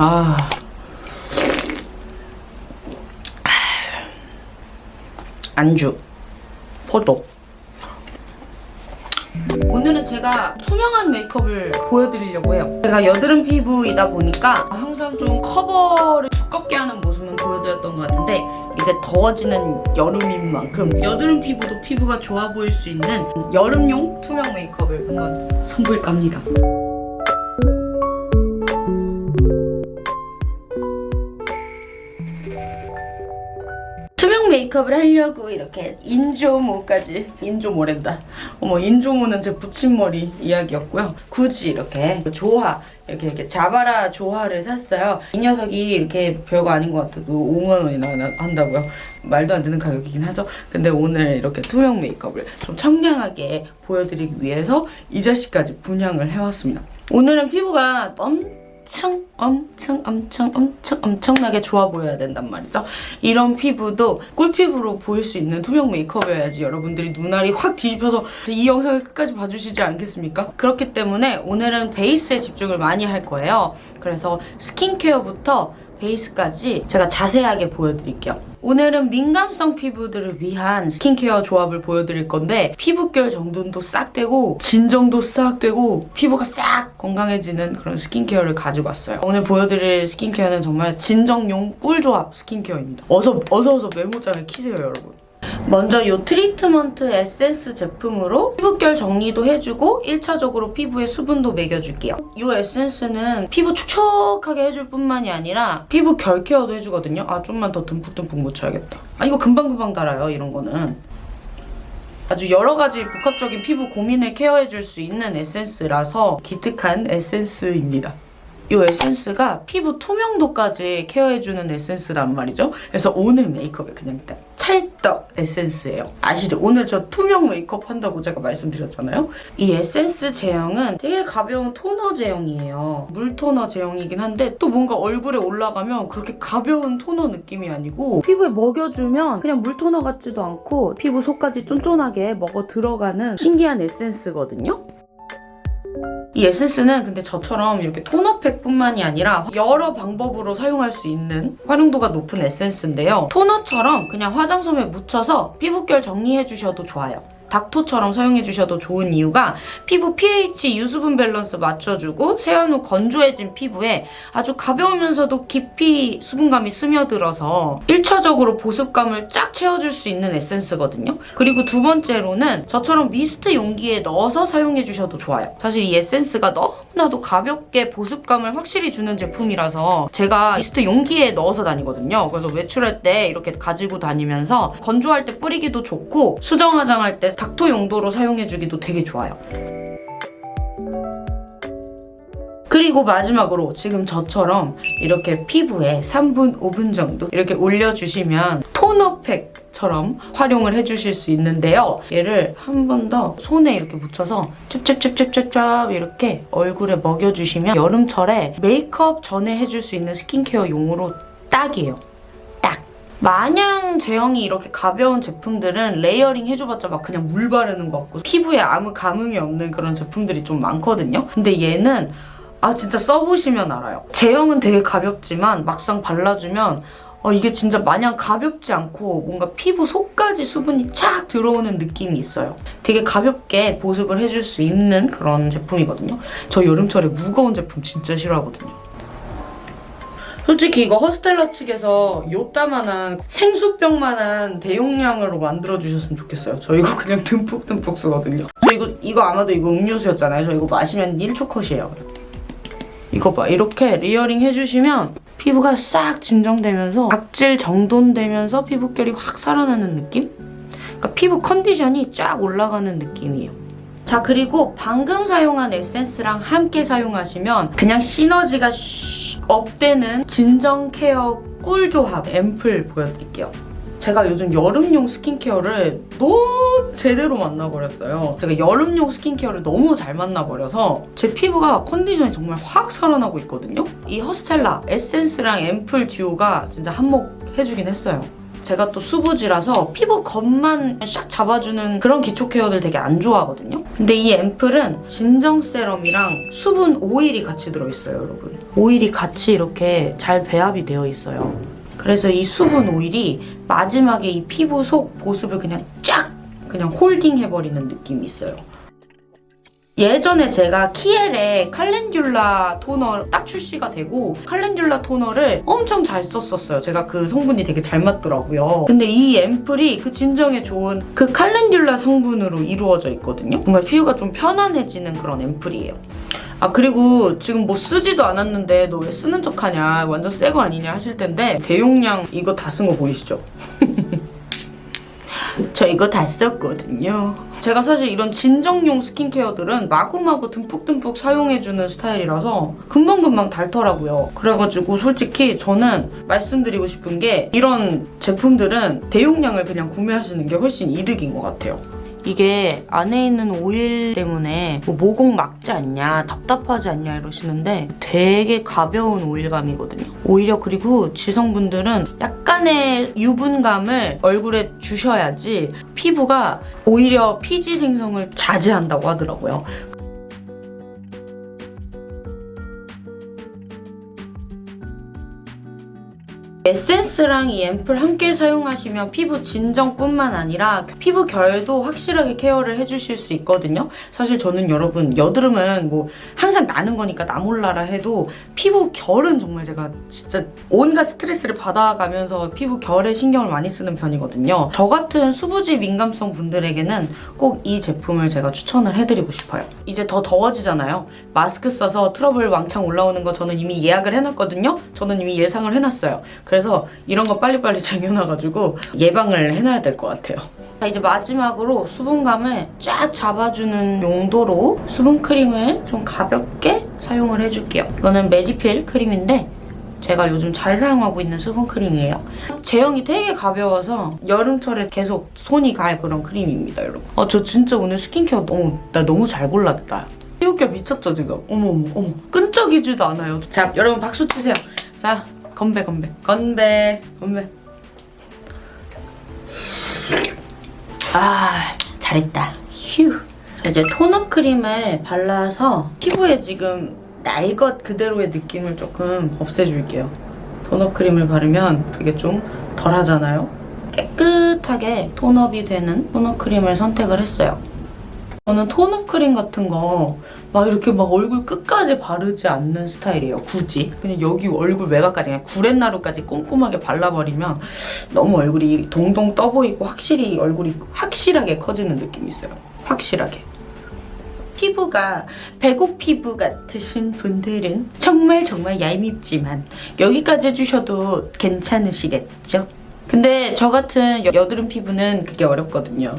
아. 안주. 포도. 오늘은 제가 투명한 메이크업을 보여드리려고 해요. 제가 여드름 피부이다 보니까 항상 좀 커버를 두껍게 하는 모습은 보여드렸던 것 같은데 이제 더워지는 여름인 만큼 여드름 피부도 피부가 좋아 보일 수 있는 여름용 투명 메이크업을 한번 선보일까 합니다. 투명 메이크업을 하려고 이렇게 인조모까지. 인조모랜다. 어머 인조모는 제 붙임머리 이야기였고요. 굳이 이렇게 조화 이렇게 이렇게 자바라 조화를 샀어요. 이 녀석이 이렇게 별거 아닌 것 같아도 5만 원이나 나- 한다고요. 말도 안 되는 가격이긴 하죠. 근데 오늘 이렇게 투명 메이크업을 좀 청량하게 보여드리기 위해서 이 자식까지 분양을 해왔습니다. 오늘은 피부가 엄 청 엄청 엄청 엄청 엄청나게 좋아 보여야 된단 말이죠. 이런 피부도 꿀피부로 보일 수 있는 투명 메이크업이어야지 여러분들이 눈알이 확 뒤집혀서 이 영상을 끝까지 봐주시지 않겠습니까? 그렇기 때문에 오늘은 베이스에 집중을 많이 할 거예요. 그래서 스킨케어부터 베이스까지 제가 자세하게 보여드릴게요. 오늘은 민감성 피부들을 위한 스킨케어 조합을 보여드릴 건데 피부결 정돈도 싹 되고 진정도 싹 되고 피부가 싹 건강해지는 그런 스킨케어를 가지고 왔어요. 오늘 보여드릴 스킨케어는 정말 진정용 꿀조합 스킨케어입니다. 어서 어서 어서 메모장을 키세요 여러분. 먼저 이 트리트먼트 에센스 제품으로 피부결 정리도 해주고 1차적으로 피부에 수분도 매겨줄게요. 이 에센스는 피부 촉촉하게 해줄 뿐만이 아니라 피부 결 케어도 해주거든요. 아 좀만 더 듬뿍듬뿍 묻혀야겠다. 아 이거 금방금방 달아요 이런 거는. 아주 여러 가지 복합적인 피부 고민을 케어해줄 수 있는 에센스라서 기특한 에센스입니다. 이 에센스가 피부 투명도까지 케어해주는 에센스란 말이죠. 그래서 오늘 메이크업에 그냥 딱 찰떡 에센스예요. 아시죠? 오늘 저 투명 메이크업 한다고 제가 말씀드렸잖아요. 이 에센스 제형은 되게 가벼운 토너 제형이에요. 물 토너 제형이긴 한데 또 뭔가 얼굴에 올라가면 그렇게 가벼운 토너 느낌이 아니고 피부에 먹여주면 그냥 물 토너 같지도 않고 피부 속까지 쫀쫀하게 먹어 들어가는 신기한 에센스거든요. 이 에센스는 근데 저처럼 이렇게 토너팩뿐만이 아니라 여러 방법으로 사용할 수 있는 활용도가 높은 에센스인데요. 토너처럼 그냥 화장솜에 묻혀서 피부결 정리해 주셔도 좋아요. 닥토처럼 사용해 주셔도 좋은 이유가 피부 pH 유수분 밸런스 맞춰주고 세안 후 건조해진 피부에 아주 가벼우면서도 깊이 수분감이 스며들어서 1차적으로 보습감을 쫙 채워줄 수 있는 에센스거든요. 그리고 두 번째로는 저처럼 미스트 용기에 넣어서 사용해 주셔도 좋아요. 사실 이 에센스가 너무나도 가볍게 보습감을 확실히 주는 제품이라서 제가 미스트 용기에 넣어서 다니거든요. 그래서 외출할 때 이렇게 가지고 다니면서 건조할 때 뿌리기도 좋고 수정 화장할 때 닥토 용도로 사용해주기도 되게 좋아요. 그리고 마지막으로 지금 저처럼 이렇게 피부에 3분, 5분 정도 이렇게 올려주시면 토너팩처럼 활용을 해주실 수 있는데요. 얘를 한 번 더 손에 이렇게 묻혀서 짭짭짭짭짭짭 이렇게 얼굴에 먹여주시면 여름철에 메이크업 전에 해줄 수 있는 스킨케어 용으로 딱이에요. 딱. 마냥 제형이 이렇게 가벼운 제품들은 레이어링 해줘봤자 막 그냥 물 바르는 것 같고 피부에 아무 감흥이 없는 그런 제품들이 좀 많거든요. 근데 얘는 아 진짜 써보시면 알아요. 제형은 되게 가볍지만 막상 발라주면 어, 이게 진짜 마냥 가볍지 않고 뭔가 피부 속까지 수분이 쫙 들어오는 느낌이 있어요. 되게 가볍게 보습을 해줄 수 있는 그런 제품이거든요. 저 여름철에 무거운 제품 진짜 싫어하거든요. 솔직히 이거 허스텔러 측에서 요따만한 생수병만한 대용량으로 만들어주셨으면 좋겠어요. 저 이거 그냥 듬뿍듬뿍 쓰거든요. 저 이거, 이거 아마도 이거 음료수였잖아요. 저 이거 마시면 1초 컷이에요. 이거 봐. 이렇게 리어링 해주시면 피부가 싹 진정되면서 각질 정돈되면서 피부결이 확 살아나는 느낌? 그러니까 피부 컨디션이 쫙 올라가는 느낌이에요. 자 그리고 방금 사용한 에센스랑 함께 사용하시면 그냥 시너지가 슉 업되는 진정 케어 꿀 조합 앰플 보여드릴게요. 제가 요즘 여름용 스킨케어를 너무 제대로 만나버렸어요. 제가 여름용 스킨케어를 너무 잘 만나버려서 제 피부가 컨디션이 정말 확 살아나고 있거든요. 이 허스텔라 에센스랑 앰플 듀오가 진짜 한몫 해주긴 했어요. 제가 또 수부지라서 피부 겉만 샥 잡아주는 그런 기초 케어들 되게 안 좋아하거든요. 근데 이 앰플은 진정 세럼이랑 수분 오일이 같이 들어있어요, 여러분. 오일이 같이 이렇게 잘 배합이 되어 있어요. 그래서 이 수분 오일이 마지막에 이 피부 속 보습을 그냥 쫙 그냥 홀딩 해버리는 느낌이 있어요. 예전에 제가 키엘의 칼렌듈라 토너 딱 출시가 되고 칼렌듈라 토너를 엄청 잘 썼었어요. 제가 그 성분이 되게 잘 맞더라고요. 근데 이 앰플이 그 진정에 좋은 그 칼렌듈라 성분으로 이루어져 있거든요. 정말 피부가 좀 편안해지는 그런 앰플이에요. 아 그리고 지금 뭐 쓰지도 않았는데 너 왜 쓰는 척하냐 완전 새 거 아니냐 하실 텐데 대용량 이거 다 쓴 거 보이시죠? 저 이거 다 썼거든요. 제가 사실 이런 진정용 스킨케어들은 마구마구 듬뿍듬뿍 사용해주는 스타일이라서 금방금방 닳더라고요. 그래가지고 솔직히 저는 말씀드리고 싶은 게 이런 제품들은 대용량을 그냥 구매하시는 게 훨씬 이득인 것 같아요. 이게 안에 있는 오일 때문에 뭐 모공 막지 않냐, 답답하지 않냐 이러시는데 되게 가벼운 오일감이거든요. 오히려 그리고 지성분들은 약간의 유분감을 얼굴에 주셔야지 피부가 오히려 피지 생성을 자제한다고 하더라고요. 에센스랑 이 앰플 함께 사용하시면 피부 진정뿐만 아니라 피부 결도 확실하게 케어를 해주실 수 있거든요. 사실 저는 여러분 여드름은 뭐 항상 나는 거니까 나 몰라라 해도 피부 결은 정말 제가 진짜 온갖 스트레스를 받아가면서 피부 결에 신경을 많이 쓰는 편이거든요. 저 같은 수부지 민감성 분들에게는 꼭 이 제품을 제가 추천을 해드리고 싶어요. 이제 더 더워지잖아요. 마스크 써서 트러블 왕창 올라오는 거 저는 이미 예약을 해놨거든요. 저는 이미 예상을 해놨어요. 그래서 이런 거 빨리빨리 쟁여놔가지고 예방을 해놔야 될 것 같아요. 자, 이제 마지막으로 수분감을 쫙 잡아주는 용도로 수분 크림을 좀 가볍게 사용을 해줄게요. 이거는 메디필 크림인데 제가 요즘 잘 사용하고 있는 수분 크림이에요. 제형이 되게 가벼워서 여름철에 계속 손이 갈 그런 크림입니다, 여러분. 아, 저 진짜 오늘 스킨케어 너무, 나 너무 잘 골랐다. 이렇게 미쳤죠, 지금? 어머, 어머, 어머. 끈적이지도 않아요. 자, 여러분 박수 치세요. 자, 건배, 건배. 건배, 건배. 아, 잘했다. 휴. 자, 이제 톤업 크림을 발라서 피부에 지금 날 것 그대로의 느낌을 조금 없애줄게요. 톤업 크림을 바르면 그게 좀 덜하잖아요. 깨끗하게 톤업이 되는 톤업 크림을 선택을 했어요. 저는 톤업 크림 같은 거 막 이렇게 막 얼굴 끝까지 바르지 않는 스타일이에요. 굳이. 그냥 여기 얼굴 외곽까지 그냥 구렛나루까지 꼼꼼하게 발라버리면 너무 얼굴이 동동 떠 보이고 확실히 얼굴이 확실하게 커지는 느낌이 있어요. 확실하게. 피부가 배고 피부 같으신 분들은 정말 정말 얄밉지만 여기까지 해주셔도 괜찮으시겠죠? 근데 저 같은 여- 여드름 피부는 그게 어렵거든요.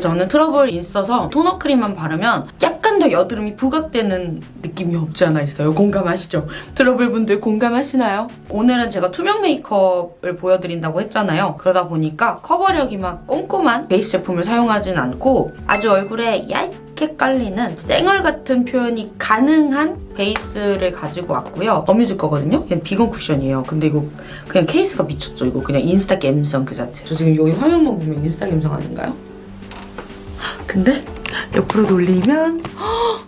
저는 트러블 있어서 토너 크림만 바르면 약간 더 여드름이 부각되는 느낌이 없지 않아 있어요. 공감하시죠? 트러블 분들 공감하시나요? 오늘은 제가 투명 메이크업을 보여드린다고 했잖아요. 그러다 보니까 커버력이 막 꼼꼼한 베이스 제품을 사용하진 않고 아주 얼굴에 얇게 깔리는 쌩얼 같은 표현이 가능한 베이스를 가지고 왔고요. 어뮤즈 거거든요. 얘는 비건 쿠션이에요. 근데 이거 그냥 케이스가 미쳤죠. 이거 그냥 인스타 갬성 그 자체. 저 지금 여기 화면만 보면 인스타 갬성 아닌가요? 근데 옆으로 돌리면 헉!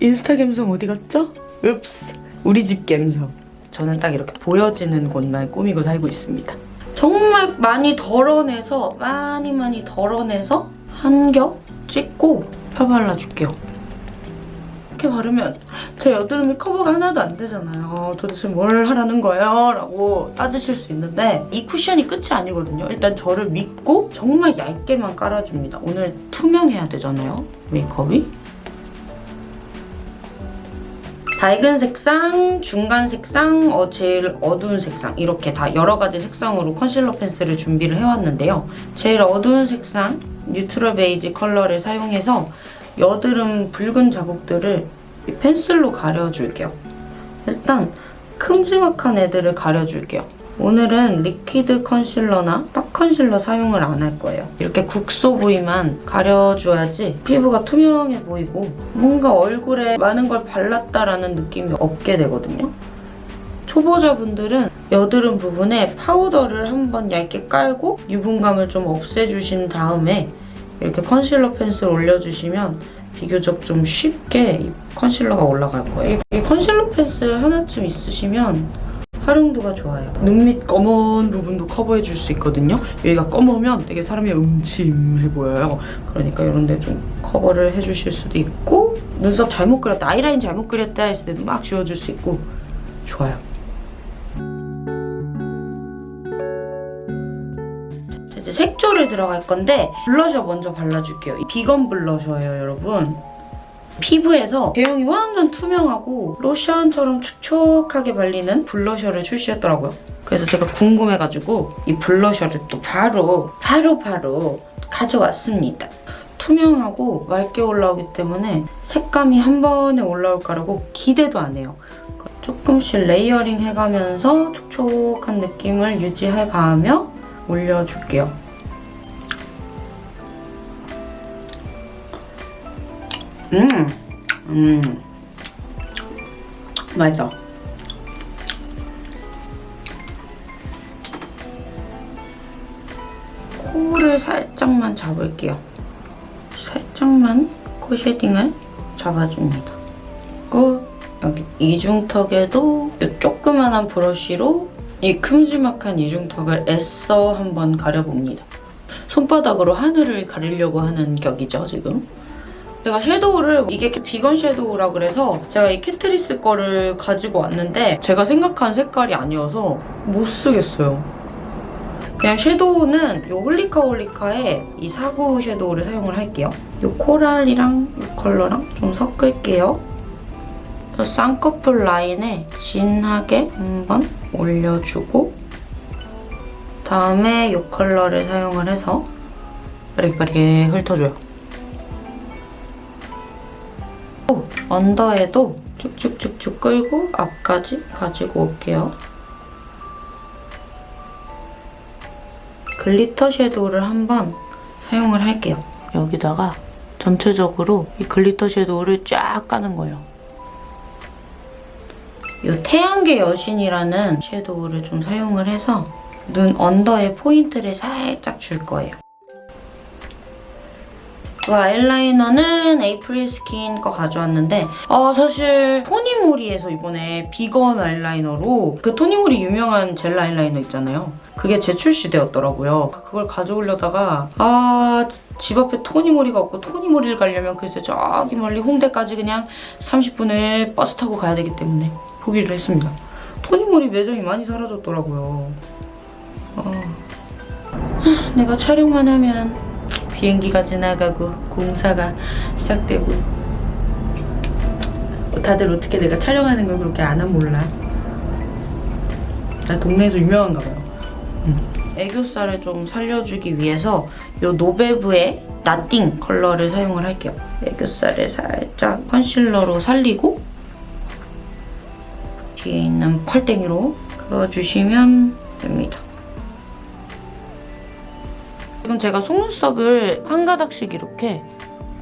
인스타 갬성 어디 갔죠? 읍스 우리 집 갬성 저는 딱 이렇게 보여지는 곳만 꾸미고 살고 있습니다 정말 많이 덜어내서 많이 많이 덜어내서 한 겹 찍고 펴발라줄게요 이렇게 바르면 제 여드름이 커버가 하나도 안 되잖아요. 도대체 뭘 하라는 거예요? 라고 따지실 수 있는데 이 쿠션이 끝이 아니거든요. 일단 저를 믿고 정말 얇게만 깔아줍니다. 오늘 투명해야 되잖아요. 메이크업이. 밝은 색상, 중간 색상, 어, 제일 어두운 색상 이렇게 다 여러 가지 색상으로 컨실러 펜슬을 준비를 해왔는데요. 제일 어두운 색상 뉴트럴 베이지 컬러를 사용해서 여드름 붉은 자국들을 이 펜슬로 가려줄게요. 일단 큼지막한 애들을 가려줄게요. 오늘은 리퀴드 컨실러나 딱 컨실러 사용을 안 할 거예요. 이렇게 국소 부위만 가려줘야지 피부가 투명해 보이고 뭔가 얼굴에 많은 걸 발랐다라는 느낌이 없게 되거든요. 초보자분들은 여드름 부분에 파우더를 한번 얇게 깔고 유분감을 좀 없애주신 다음에 이렇게 컨실러 펜슬 올려주시면 비교적 좀 쉽게 이 컨실러가 올라갈 거예요. 이 컨실러 펜슬 하나쯤 있으시면 활용도가 좋아요. 눈 밑 검은 부분도 커버해 줄 수 있거든요. 여기가 검으면 되게 사람이 음침해 보여요. 그러니까 이런 데 좀 커버를 해 주실 수도 있고 눈썹 잘못 그렸다, 아이라인 잘못 그렸다 했을 때도 막 지워줄 수 있고 좋아요. 색조를 들어갈 건데 블러셔 먼저 발라줄게요. 이 비건 블러셔예요, 여러분. 피부에서 제형이 완전 투명하고 로션처럼 촉촉하게 발리는 블러셔를 출시했더라고요. 그래서 제가 궁금해가지고 이 블러셔를 또 바로 바로 바로 가져왔습니다. 투명하고 맑게 올라오기 때문에 색감이 한 번에 올라올 거라고 기대도 안 해요. 조금씩 레이어링 해가면서 촉촉한 느낌을 유지해가며 올려줄게요. 음, 음, 맛있어. 코를 살짝만 잡을게요. 살짝만 코 쉐딩을 잡아줍니다. 그리고 여기 이중턱에도 이 조그만한 브러쉬로 이 큼지막한 이중턱을 애써 한번 가려봅니다. 손바닥으로 하늘을 가리려고 하는 격이죠, 지금. 제가 섀도우를 이게 비건 섀도우라 그래서 제가 이 캐트리스 거를 가지고 왔는데 제가 생각한 색깔이 아니어서 못 쓰겠어요. 그냥 섀도우는 이 홀리카 홀리카의 이 사구 섀도우를 사용을 할게요. 이 코랄이랑 이 컬러랑 좀 섞을게요. 이 쌍꺼풀 라인에 진하게 한번 올려주고 다음에 이 컬러를 사용을 해서 빠르게 훑어줘요. 언더에도 쭉쭉쭉쭉 끌고 앞까지 가지고 올게요. 글리터 섀도우를 한번 사용을 할게요. 여기다가 전체적으로 이 글리터 섀도우를 쫙 까는 거예요. 이 태양계 여신이라는 섀도우를 좀 사용을 해서 눈 언더에 포인트를 살짝 줄 거예요. 그 아이라이너는 에이프릴 스킨 거 가져왔는데 어 사실 토니모리에서 이번에 비건 아이라이너로 그 토니모리 유명한 젤 아이라이너 있잖아요. 그게 재출시되었더라고요. 그걸 가져오려다가 아 집 앞에 토니모리가 없고 토니모리를 가려면 글쎄 저기 멀리 홍대까지 그냥 30분을 버스 타고 가야 되기 때문에 포기를 했습니다. 토니모리 매장이 많이 사라졌더라고요. 어. 하, 내가 촬영만 하면 비행기가 지나가고 공사가 시작되고. 다들 어떻게 내가 촬영하는 걸 그렇게 안 하면 몰라. 나 동네에서 유명한가 봐요. 음. 애교살을 좀 살려주기 위해서 이 노베브의 나띵 컬러를 사용을 할게요. 애교살을 살짝 컨실러로 살리고 뒤에 있는 펄땡이로 그어주시면 됩니다 지금 제가 속눈썹을 한 가닥씩 이렇게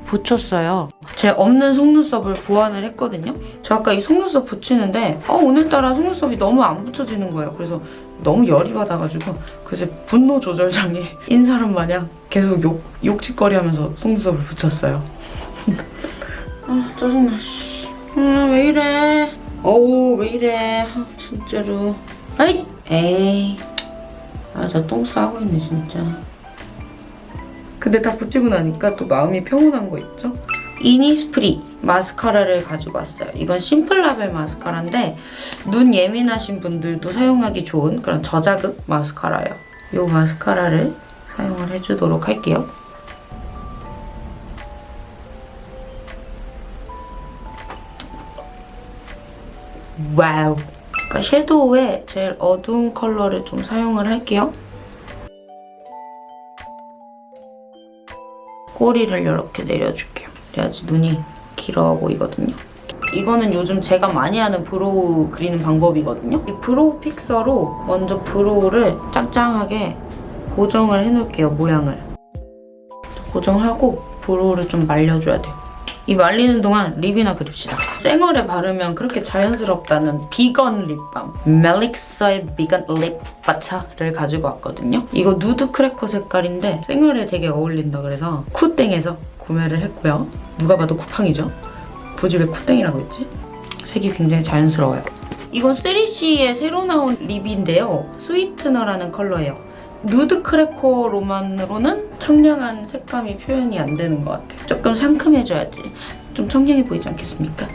붙였어요. 제 없는 속눈썹을 보완을 했거든요. 저 아까 이 속눈썹 붙이는데 어, 오늘따라 속눈썹이 너무 안 붙여지는 거예요. 그래서 너무 열이 받아가지고 그래서 분노 조절 장애 인 사람 마냥 계속 욕, 욕짓거리 하면서 속눈썹을 붙였어요. 아 짜증나 씨. 아, 왜 이래. 어우 왜 이래. 아, 진짜로. 아이 에이. 아저똥 싸고 있네 진짜. 근데 다 붙이고 나니까 또 마음이 평온한 거 있죠? 이니스프리 마스카라를 가지고 왔어요. 이건 심플 라벨 마스카라인데 눈 예민하신 분들도 사용하기 좋은 그런 저자극 마스카라예요. 이 마스카라를 사용을 해주도록 할게요. 와우. 그러니까 섀도우에 제일 어두운 컬러를 좀 사용을 할게요. 꼬리를 이렇게 내려줄게요. 그래야지 눈이 길어 보이거든요. 이거는 요즘 제가 많이 하는 브로우 그리는 방법이거든요. 이 브로우 픽서로 먼저 브로우를 짱짱하게 고정을 해놓을게요, 모양을. 고정하고 브로우를 좀 말려줘야 돼요. 이 말리는 동안 립이나 그립시다. 생얼에 바르면 그렇게 자연스럽다는 비건 립밤 멜릭서의 비건 립 바차를 가지고 왔거든요. 이거 누드 크래커 색깔인데 생얼에 되게 어울린다 그래서 쿠땡에서 구매를 했고요. 누가 봐도 쿠팡이죠. 굳이 왜 쿠땡이라고 했지? 색이 굉장히 자연스러워요. 이건 세리시의 새로 나온 립인데요. 스위트너라는 컬러예요. 누드 크래커로만으로는 청량한 색감이 표현이 안 되는 것 같아요. 조금 상큼해져야지. 좀 청량해 보이지 않겠습니까?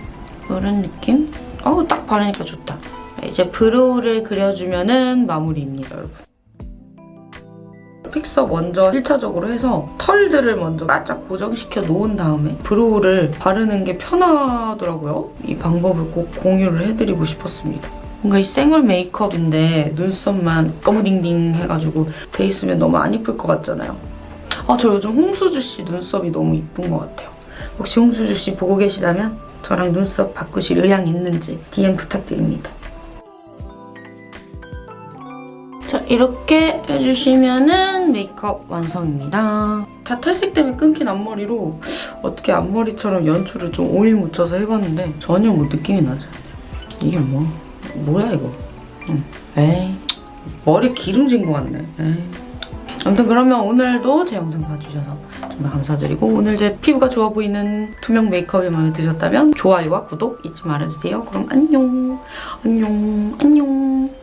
이런 느낌? 어우, 딱 바르니까 좋다. 이제 브로우를 그려주면은 마무리입니다, 여러분. 픽서 먼저 1차적으로 해서 털들을 먼저 바짝 고정시켜 놓은 다음에 브로우를 바르는 게 편하더라고요. 이 방법을 꼭 공유를 해드리고 싶었습니다. 뭔가 이 생얼 메이크업인데 눈썹만 검은딩딩 해가지고 돼 있으면 너무 안 이쁠 것 같잖아요. 아, 저 요즘 홍수주 씨 눈썹이 너무 이쁜 것 같아요. 혹시 홍수주 씨 보고 계시다면 저랑 눈썹 바꾸실 의향 있는지 DM 부탁드립니다. 자, 이렇게 해주시면은 메이크업 완성입니다. 다 탈색 때문에 끊긴 앞머리로 어떻게 앞머리처럼 연출을 좀 오일 묻혀서 해봤는데 전혀 뭐 느낌이 나지 않아요. 이게 뭐, 뭐야 이거. 응. 에이, 머리 기름진 것 같네. 에이. 아무튼 그러면 오늘도 제 영상 봐주셔서 정말 감사드리고 오늘 제 피부가 좋아 보이는 투명 메이크업이 마음에 드셨다면 좋아요와 구독 잊지 말아주세요. 그럼 안녕, 안녕, 안녕.